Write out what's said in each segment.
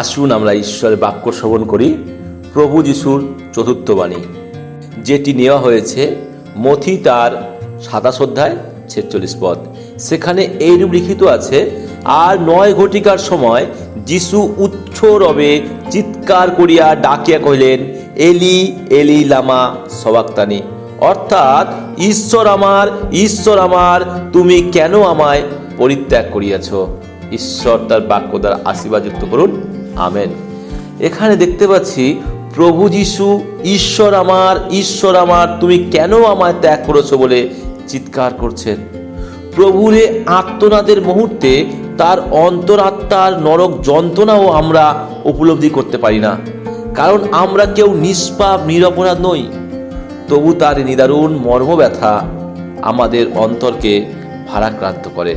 আসুন আমরা ঈশ্বরের বাক্য শ্রবণ করি। প্রভু যিশুর চতুর্থ বাণী, যেটি নেওয়া হয়েছে মথি তার সাতাশ অধ্যায় ছেচল্লিশ পদ। সেখানে এইরূপ লিখিত আছে, আর নয় ঘটিকার সময় যিশু উচ্চ রবে চিৎকার করিয়া ডাকিয়া কহিলেন, এলি এলি লামা সবাক্তানি, অর্থাৎ ঈশ্বর আমার ঈশ্বর আমার, তুমি কেন আমায় পরিত্যাগ করিয়াছ? ঈশ্বর তার বাক্য দ্বারা আশীর্বাদযুক্ত করুন। আমেন। এখানে দেখতে পাচ্ছি, প্রভু যিশু, ঈশ্বর আমার ঈশ্বর আমার, তুমি কেন আমায় ত্যাগ করেছ বলে চিৎকার করছেন? প্রভুরে আত্মনাদের মুহূর্তে তার অন্তরাত্মার নরক যন্ত্রণাও আমরা উপলব্ধি করতে পারি না, কারণ আমরা কেউ নিষ্পাপ, নিরপরাধ নই। তবু তার নিদারুণ মর্মব্যথা আমাদের অন্তরকে ভারাক্রান্ত করে,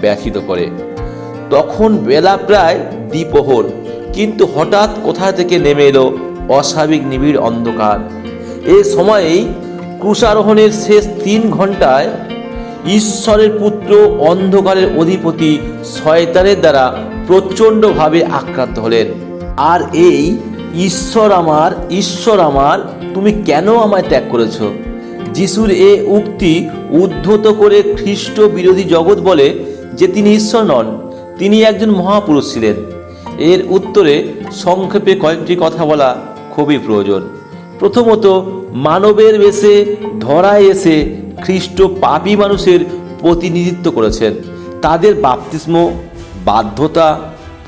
ব্যথিত করে। তখন বেলা প্রায় দ্বিপ্রহর। কিন্তু হঠাৎ কোথা থেকে নেমে এলো অস্বাভাবিক নিবিড় অন্ধকার। এ সময়েই ক্রুশারোহণের শেষ তিন ঘন্টায় ঈশ্বরের পুত্র অন্ধকারের অধিপতি শয়তানের দ্বারা প্রচণ্ডভাবে আক্রান্ত হলেন। আর এই, ঈশ্বর আমার ঈশ্বর আমার, তুমি কেন আমায় ত্যাগ করেছ? যিশুর এ উক্তি উদ্ধত করে খ্রিস্ট বিরোধী জগৎ বলে যে তিনি ঈশ্বর নন, তিনি একজন মহাপুরুষ ছিলেন। এর উত্তরে সংক্ষেপে কয়েকটি কথা বলা খুবই প্রয়োজন। প্রথমত, মানবের বেশে ধরায় এসে খ্রিস্ট পাপী মানুষের প্রতিনিধিত্ব করেছেন। তাদের বাপতিস্ম, বাধ্যতা,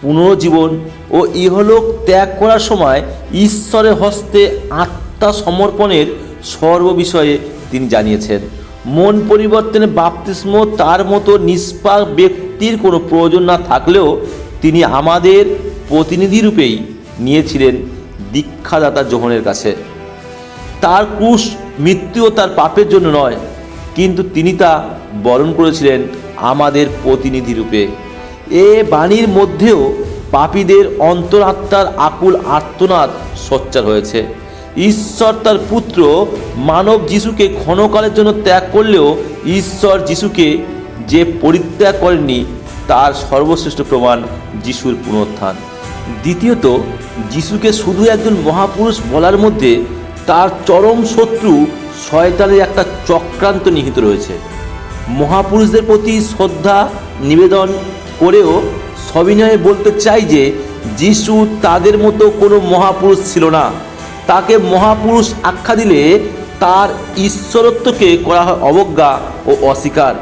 পুনর্জীবন ও ইহলোক ত্যাগ করার সময় ঈশ্বরের হস্তে আত্মা সমর্পণের সর্ববিষয়ে তিনি জানিয়েছেন। মন পরিবর্তনে বাপতিস্ম তার মতো নিষ্পাপ ব্যক্তির কোনো প্রয়োজন না থাকলেও তিনি আমাদের প্রতিনিধি রূপেই নিয়েছিলেন দীক্ষাদাতা যোহনের কাছে। তার ক্রুশ মৃত্যুও তার পাপের জন্য নয়, কিন্তু তিনি তা বরণ করেছিলেন আমাদের প্রতিনিধি রূপে। এ বাণীর মধ্যেও পাপীদের অন্তরাত্মার আকুল আর্তনাদ সোচ্চার হয়েছে। ঈশ্বর তার পুত্র মানব যিশুকে ক্ষণকালের জন্য ত্যাগ করলেও ঈশ্বর যিশুকে যে পরিত্যাগ করেননি তার সর্বশ্রেষ্ঠ প্রমাণ যিশুর পুনরুত্থান। দ্বিতীয়ত, যিশুকে শুধু একজন মহাপুরুষ বলার মধ্যে তার চরম শত্রু শয়তানের একটা চক্রান্ত নিহিত রয়েছে। মহাপুরুষদের প্রতি শ্রদ্ধা, নিবেদন করেও সবিনয়ে বলতে চাই যে, যিশু তাদের মতো কোনো মহাপুরুষ ছিল না। তাকে মহাপুরুষ আখ্যা দিলে তার ঈশ্বরত্বকে করা হয় অবজ্ঞা ও অস্বীকার।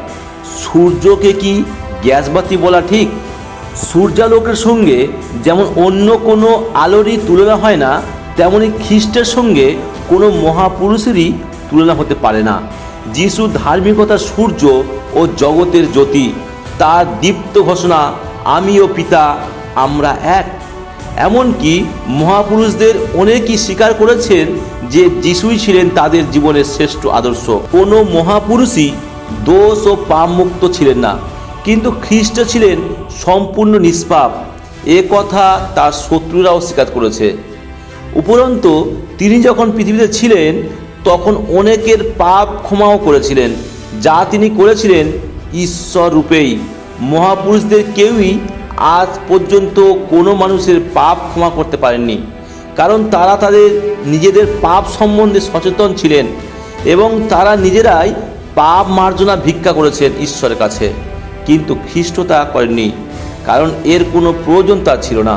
সূর্যকে কি গ্যাসবাতি বলা ঠিক। সূর্যালোকের সঙ্গে যেমন অন্য কোনো আলোরই তুলনা হয় না, তেমনি খ্রিস্টের সঙ্গে কোনো মহাপুরুষেরই তুলনা হতে পারে না। যিশু ধার্মিকতার সূর্য ও জগতের জ্যোতি। তার দীপ্ত ঘোষণা, আমি ও পিতা, আমরা এক। এমনকি মহাপুরুষদের অনেকেই স্বীকার করেছেন যে যিশুই ছিলেন তাদের জীবনের শ্রেষ্ঠ আদর্শ। কোনো মহাপুরুষই দোষ ও পাপ মুক্ত ছিলেন না। কিন্তু খ্রিস্ট ছিলেন সম্পূর্ণ নিষ্পাপ। এ কথা তার শত্রুরাও স্বীকার করেছে। উপরন্ত, তিনি যখন পৃথিবীতে ছিলেন, তখন অনেকের পাপ ক্ষমাও করেছিলেন, যা তিনি করেছিলেন ঈশ্বর রূপেই মহাপুরুষদের কেউই আজ পর্যন্ত কোনো মানুষের পাপ ক্ষমা করতে পারেননি, কারণ তারা তাদের নিজেদের পাপ সম্বন্ধে সচেতন ছিলেন এবং তারা নিজেরাই পাপ মার্জনা ভিক্ষা করেছেন ঈশ্বরের কাছে। কিন্তু খ্রিস্ট তা করেননি, কারণ এর কোনো প্রয়োজন তা ছিল না।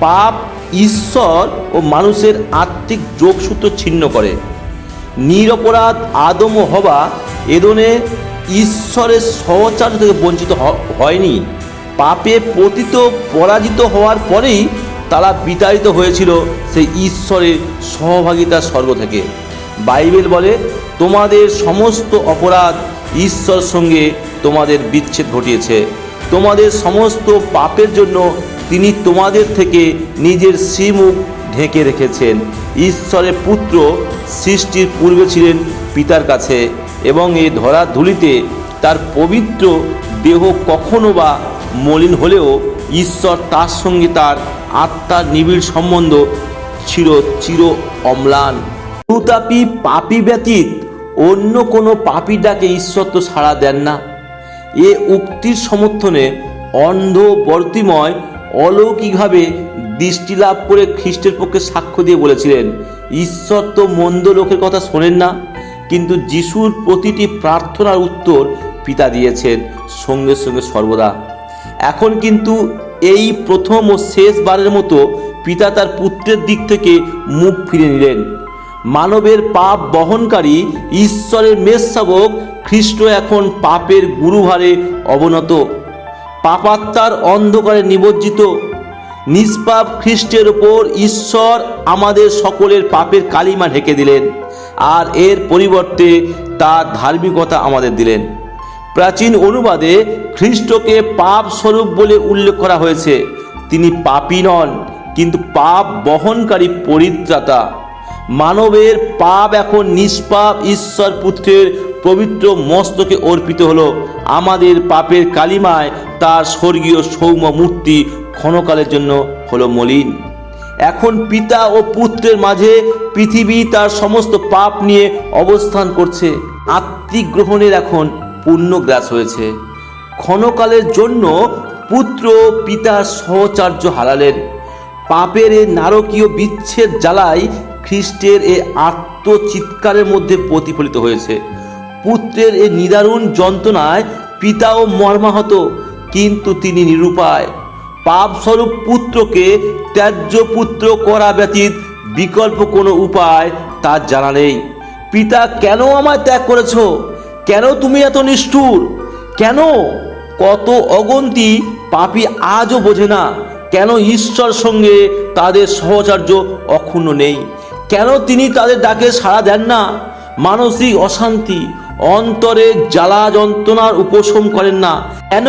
পাপ, ঈশ্বর ও মানুষের আত্মিক যোগসূত্র ছিন্ন করে। নিরপরাধ আদম হবা এদনে ঈশ্বরের সহচার্য থেকে বঞ্চিত হয়নি। পাপে পতিত, পরাজিত হওয়ার পরেই তারা বিতাড়িত হয়েছিল সেই ঈশ্বরের সহভাগিতার স্বর্গ থেকে। বাইবেল বলে, তোমাদের সমস্ত অপরাধ ঈশ্বর সঙ্গে তোমাদের বিচ্ছেদ ঘটিয়েছে। তোমাদের সমস্ত পাপের জন্য তিনি তোমাদের থেকে নিজের শ্রীমুখ ঢেকে রেখেছেন। ঈশ্বরের পুত্র সৃষ্টির পূর্বে ছিলেন পিতার কাছে এবং এই ধরা ধুলিতে তার পবিত্র দেহ কখনো বা মলিন হলেও ঈশ্বর তার সঙ্গে তার আত্মার নিবিড় সম্বন্ধ ছিল চির অম্লান। অনুতাপী পাপী ব্যতীত অন্য কোনো পাপী ডাকে ঈশ্বর তো সাড়া দেন না। এ উক্তির সমর্থনে অন্ধ বর্তিময় অলৌকিকভাবে দৃষ্টি লাভ করে খ্রিস্টের পক্ষে সাক্ষ্য দিয়ে বলেছিলেন, ঈশ্বর তো মন্দ লোকের কথা শোনেন না, কিন্তু যিশুর প্রতিটি প্রার্থনার উত্তর পিতা দিয়েছেন সঙ্গে সঙ্গে সর্বদা। এখন কিন্তু এই প্রথম ও শেষবারের মতো পিতা তার পুত্রের দিক থেকে মুখ ফিরে নিলেন। মানবের পাপ বহনকারী ঈশ্বরের মেষশাবক খ্রিস্ট এখন পাপের গুরুভারে অবনত। পাপাত্মার অন্ধকারে নিমজ্জিত। নিষ্পাপ খ্রিস্টের ওপর ঈশ্বর আমাদের সকলের পাপের কালিমা ঢেকে দিলেন আর এর পরিবর্তে তার ধার্মিকতা আমাদের দিলেন। প্রাচীন অনুবাদে খ্রিস্টকে পাপ স্বরূপ বলে উল্লেখ করা হয়েছে। তিনি পাপী নন, কিন্তু পাপ বহনকারী পরিত্রাতা। মানবের পাপ এখন নিষ্পাপ ঈশ্বর পুত্রের পবিত্র মস্তকে অর্পিত হলো। আমাদের পাপের কালিমায় তার স্বর্গীয় সৌম্য মূর্তি ক্ষণকালের জন্য হলো মলিন। এখন পিতা ও পুত্রের মাঝে পৃথিবী তার সমস্ত পাপ নিয়ে অবস্থান করছে। আত্মিক গ্রহণের এখন পূর্ণ গ্রাস হয়েছে। ক্ষণকালের জন্য পুত্র পিতার সহচার্য হারালেন। পাপের নারকীয় বিচ্ছেদ জ্বালাই খ্রিস্টের এ আত্মচিৎকারের মধ্যে প্রতিফলিত হয়েছে। পুত্রের এ নিদারুণ যন্ত্রণায় পিতাও মর্মাহত, কিন্তু তিনি নিরুপায়। পাপস্বরূপ পুত্রকে ত্যায্য পুত্র করা ব্যতীত বিকল্প কোনো উপায় তার জানা নেই। পিতা, কেন আমায় ত্যাগ করেছ? কেন তুমি এত নিষ্ঠুর? কেন? কত অগন্তি পাপী আজও বোঝে না। কেন ঈশ্বর সঙ্গে তাদের সহচার্য অক্ষুণ্ণ নেই? কেন তিনি তাদের ডাকে সাড়া দেন না? মানসিক অশান্তি, অন্তরে জ্বালা যন্ত্রণার উপশম করেন না। কেন?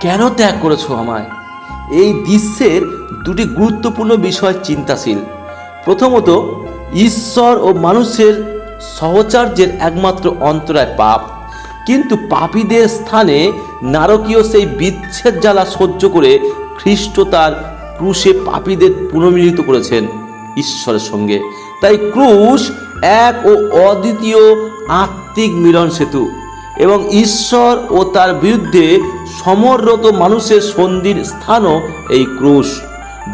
কেন ত্যাগ করেছ আমায়? এই দৃশ্যের দুটি গুরুত্বপূর্ণ বিষয় চিন্তাশীল। প্রথমত, ঈশ্বর ও মানুষের সহচার্যের একমাত্র অন্তরায় পাপ। কিন্তু পাপীদের স্থানে নারকীয় সেই বিচ্ছেদ জ্বালা সহ্য করে খ্রিস্ট তার ক্রুশে পাপীদের পুনর্মিলিত করেছেন। ঈশ্বরের সঙ্গে। তাই ক্রুশ এক ও অদ্বিতীয় আত্মিক মিলন সেতু এবং ঈশ্বর ও তার বিরুদ্ধে সমররত মানুষের সন্ধির স্থানও এই ক্রুশ।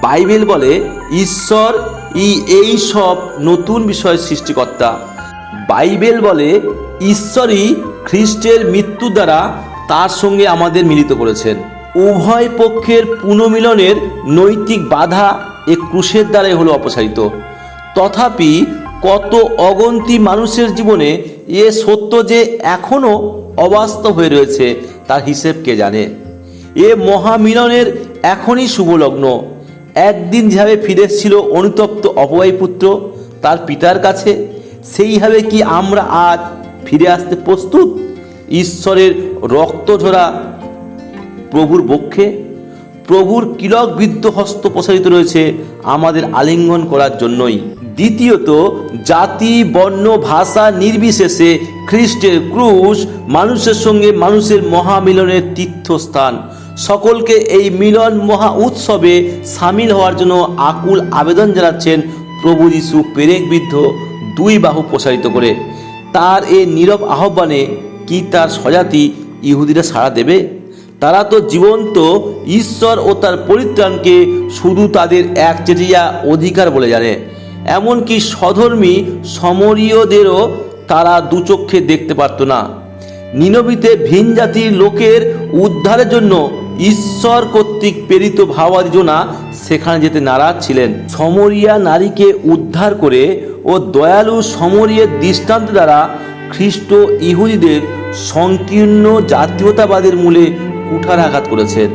বাইবেল বলে, ঈশ্বর ই এই সব নতুন বিষয় সৃষ্টিকর্তা। বাইবেল বলে, ঈশ্বরই খ্রিস্টের মৃত্যু দ্বারা তার সঙ্গে আমাদের মিলিত করেছেন। উভয় পক্ষের পুনর্মিলনের নৈতিক বাধা এ ক্রুশের দ্বারাই হলো অপসারিত। তথাপি কত অগন্তি মানুষের জীবনে এ সত্য যে এখনও অবাস্তব হয়ে রয়েছে, তার হিসেব কে জানে? এ মহামিলনের এখনই শুভলগ্ন। একদিন যেভাবে ফিরে এসেছিল অনুতপ্ত অপবায়ী পুত্র তার পিতার কাছে, সেইভাবে কি আমরা আজ ফিরে আসতে প্রস্তুত? ঈশ্বরের রক্তঝরা প্রভুর বক্ষে, প্রভুর কিলক বিদ্ধ হস্ত প্রসারিত রয়েছে আমাদের আলিঙ্গন করার জন্যই। দ্বিতীয়ত, জাতি, বর্ণ, ভাষা নির্বিশেষে খ্রিস্টের ক্রুশ মানুষের সঙ্গে মানুষের মহামিলনের তীর্থস্থান। সকলকে এই মিলন মহা উৎসবে সামিল হওয়ার জন্য আকুল আবেদন জানাচ্ছেন প্রভু যিশু পেরেকবিদ্ধ দুই বাহু প্রসারিত করে। তার এ নীরব আহ্বানে কি তার স্বজাতি ইহুদিরা সাড়া দেবে? তারা তো জীবন্ত, ঈশ্বর ও তার পরিত্রাণকে শুধু তাদের এক একচেটিয়া অধিকার বলে জানে। এমনকি স্বধর্মী সমরীয়দেরও তারা দুচক্ষে দেখতে পারত না। নিনবিতে ভিন জাতির লোকের উদ্ধারের জন্য ঈশ্বর কর্তৃক প্রেরিত ভাবাদি জোনা সেখানে যেতে নারাজ ছিলেন। সমরিয়া নারীকে উদ্ধার করে ও দয়ালু সমরিয়ের দৃষ্টান্ত দ্বারা খ্রিস্ট ইহুদিদের সংকীর্ণ জাতীয়তাবাদের মূলে কুঠারাঘাত করেছেন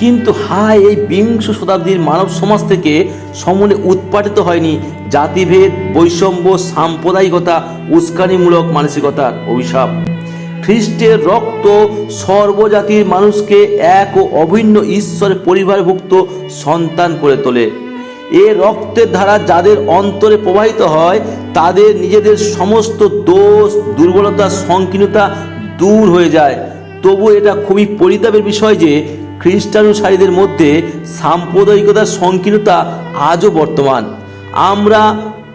কিন্তু হায়, এই বিংশ শতাব্দীর মানব সমাজ থেকে সমনে উৎপাটিত হয়নি জাতিভেদ, বৈষম্য, সাম্প্রদায়িকতা, উস্কানিমূলক মানসিকতার অভিশাপ। খ্রিস্টের রক্ত সর্বজাতির মানুষকে এক ও অভিন্ন ঈশ্বরের পরিবারভুক্ত সন্তান করে তোলে। এ রক্তের ধারা যাদের অন্তরে প্রবাহিত হয়, তাদের নিজেদের সমস্ত দোষ, দুর্বলতা, সংকীর্ণতা দূর হয়ে যায়। তবু এটা খুবই পরিতাপের বিষয় যে খ্রিস্টানুসারীদের মধ্যে সাম্প্রদায়িকতার সংকীর্ণতা আজও বর্তমান। আমরা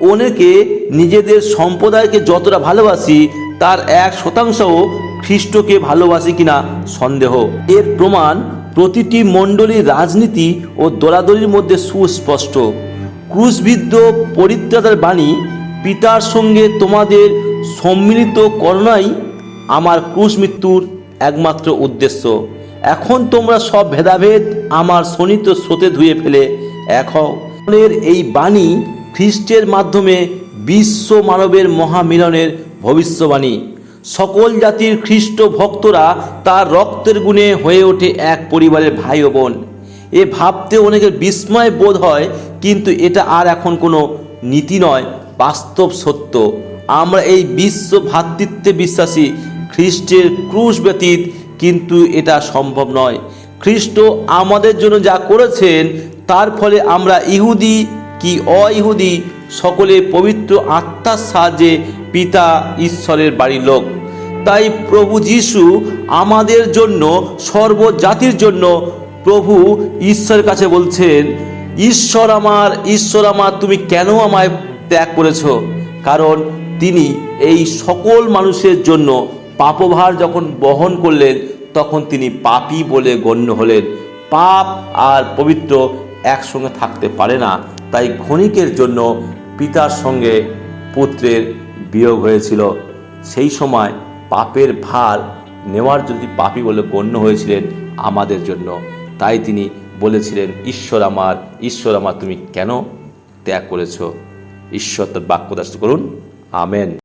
অনেকে নিজেদের সম্প্রদায়কে যতটা ভালোবাসি, তার এক শতাংশও খ্রিস্টকে ভালোবাসি কিনা সন্দেহ। এর প্রমাণ প্রতিটি মণ্ডলীর রাজনীতি ও দলাদলির মধ্যে সুস্পষ্ট। ক্রুশবিদ্ধ পরিত্রাতার বাণী, পিতার সঙ্গে তোমাদের সম্মিলিত করণাই আমার ক্রুশ মৃত্যুর একমাত্র উদ্দেশ্য। এখন তোমরা সব ভেদাভেদ আমার শোণিত স্রোতে ধুয়ে ফেলে এক হও। এই বাণী খ্রিস্টের মাধ্যমে বিশ্ব মানবের মহামিলনের ভবিষ্যবাণী। সকল জাতির খ্রিস্ট ভক্তরা তার রক্তের গুণে হয়ে ওঠে এক পরিবারের ভাই ও বোন। এ ভাবতে অনেকের বিস্ময় বোধ হয়, কিন্তু এটা আর এখন কোনো নীতি নয়, বাস্তব সত্য। আমরা এই বিশ্ব ভ্রাতৃত্বে বিশ্বাসী খ্রিস্টের ক্রুশ ব্যতীত কিন্তু এটা সম্ভব নয়। খ্রিস্ট আমাদের জন্য যা করেছেন, তার ফলে আমরা ইহুদি কি অইহুদি, সকলে পবিত্র আত্মার সাহায্যে পিতা ঈশ্বরের বাড়ির লোক। তাই প্রভু যিশু আমাদের জন্য, সর্বজাতির জন্য প্রভু ঈশ্বরের কাছে বলছেন, ঈশ্বর আমার ঈশ্বর আমার, তুমি কেন আমায় ত্যাগ করেছ? কারণ তিনি এই সকল মানুষের জন্য পাপভার যখন বহন করলেন, তখন তিনি পাপী বলে গণ্য হলেন। পাপ আর পবিত্র একসঙ্গে থাকতে পারে না। তাই ক্ষণিকের জন্য পিতার সঙ্গে পুত্রের বিয়োগ হয়েছিল। সেই সময় পাপের ভার নেওয়ার যদি পাপী বলে গণ্য হয়েছিলেন আমাদের জন্য, তাই তিনি বলেছিলেন, ঈশ্বর আমার ঈশ্বর আমার, তুমি কেন ত্যাগ করেছ? ঈশ্বর তার বাক্য দাস করুন। আমেন।